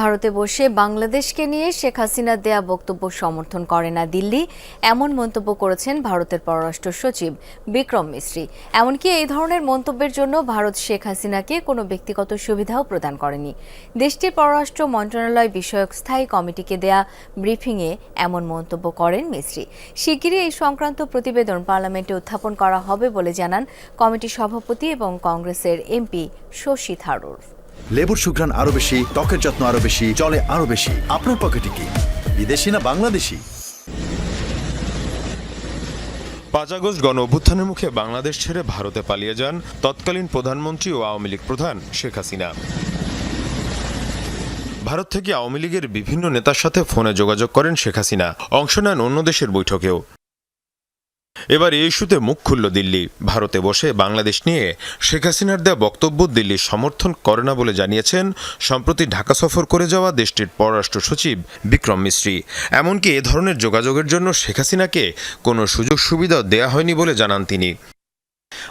ভারতে বসে বাংলাদেশকে নিয়ে শেখ হাসিনার দেয়া বক্তব্য সমর্থন করে না দিল্লি, এমন মন্তব্য করেছেন ভারতের পররাষ্ট্র সচিব বিক্রম মিশ্রি এমনকি এই ধরনের মন্তব্যের জন্য ভারত শেখ হাসিনাকে কোনো ব্যক্তিগত সুবিধাও প্রদান করেনি। দেশটির পররাষ্ট্র মন্ত্রণালয় বিষয়ক স্থায়ী কমিটিকে দেয়া ব্রিফিংয়ে এমন মন্তব্য করেন মিশ্রি শিগগিরই এই সংক্রান্ত প্রতিবেদন পার্লামেন্টে উত্থাপন করা হবে বলে জানান কমিটির সভাপতি এবং কংগ্রেসের এমপি শশী থারুর। লেবুর সুঘ্রাণ আরও বেশি, ত্বকের যত্ন আরও বেশি চলে আরও বেশি। আপনার পকেটে কি? বিদেশি না বাংলাদেশি? পাঁচ আগস্ট গণ অভ্যুত্থানের মুখে বাংলাদেশ ছেড়ে ভারতে পালিয়ে যান তৎকালীন প্রধানমন্ত্রী ও আওয়ামী লীগ প্রধান শেখ হাসিনা। ভারত থেকে আওয়ামী লীগের বিভিন্ন নেতার সাথে ফোনে যোগাযোগ করেন শেখ হাসিনা। অংশ নেন অন্য দেশের বৈঠকেও। এবার এই ইস্যুতে মুখ খুলল দিল্লি। ভারতে বসে বাংলাদেশ নিয়ে শেখ হাসিনার দেওয়া বক্তব্য দিল্লি সমর্থন করে না বলে জানিয়েছেন সম্প্রতি ঢাকা সফর করে যাওয়া দেশটির পররাষ্ট্র সচিব বিক্রম মিশ্রী এমনকি এ ধরনের যোগাযোগের জন্য শেখ হাসিনাকে কোনো সুযোগ সুবিধা দেয়া হয়নি বলে জানান তিনি।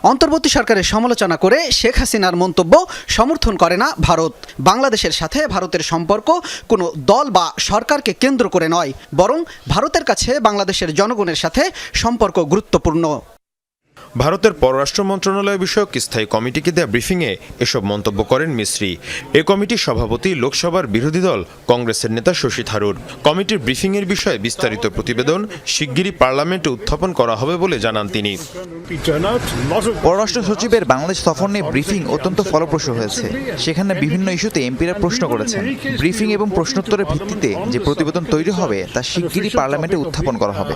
অন্তর্বর্তী সরকারের সমালোচনা করে শেখ হাসিনার মন্তব্য সমর্থন করে না ভারত। বাংলাদেশের সাথে ভারতের সম্পর্ক কোনো দল বা সরকারকে কেন্দ্র করে নয়, বরং ভারতের কাছে বাংলাদেশের জনগণের সাথে সম্পর্ক গুরুত্বপূর্ণ। ভারতের পররাষ্ট্র মন্ত্রণালয় বিষয়ক স্থায়ী কমিটিকে দেয়া ব্রিফিংয়ে এসব মন্তব্য করেন মিশ্রি। এ কমিটির সভাপতি লোকসভার বিরোধী দল কংগ্রেসের নেতা শশী থারুর। কমিটির ব্রিফিংয়ের বিষয়ে বিস্তারিত প্রতিবেদন শিগগিরই পার্লামেন্টে উত্থাপন করা হবে বলে জানান তিনি। পররাষ্ট্র সচিবের বাংলাদেশ সফর নিয়ে ব্রিফিং অত্যন্ত ফলপ্রসূ হয়েছে। সেখানে বিভিন্ন ইস্যুতে এমপিরা প্রশ্ন করেছেন। ব্রিফিং এবং প্রশ্নোত্তরের ভিত্তিতে যে প্রতিবেদন তৈরি হবে, তা শিগগিরই পার্লামেন্টে উত্থাপন করা হবে।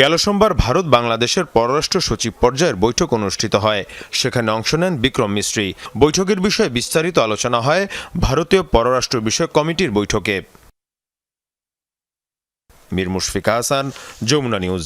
গেল সোমবার ভারত বাংলাদেশের পররাষ্ট্র সচিব পর্যায়ের বৈঠক অনুষ্ঠিত হয়। সেখানে অংশ নেন বিক্রম মিস্ত্রি। বৈঠকের বিষয়ে বিস্তারিত আলোচনা হয় ভারতীয় পররাষ্ট্র বিষয়ক কমিটির বৈঠকে। মির মুশফিকা হাসান যমুনা নিউজ।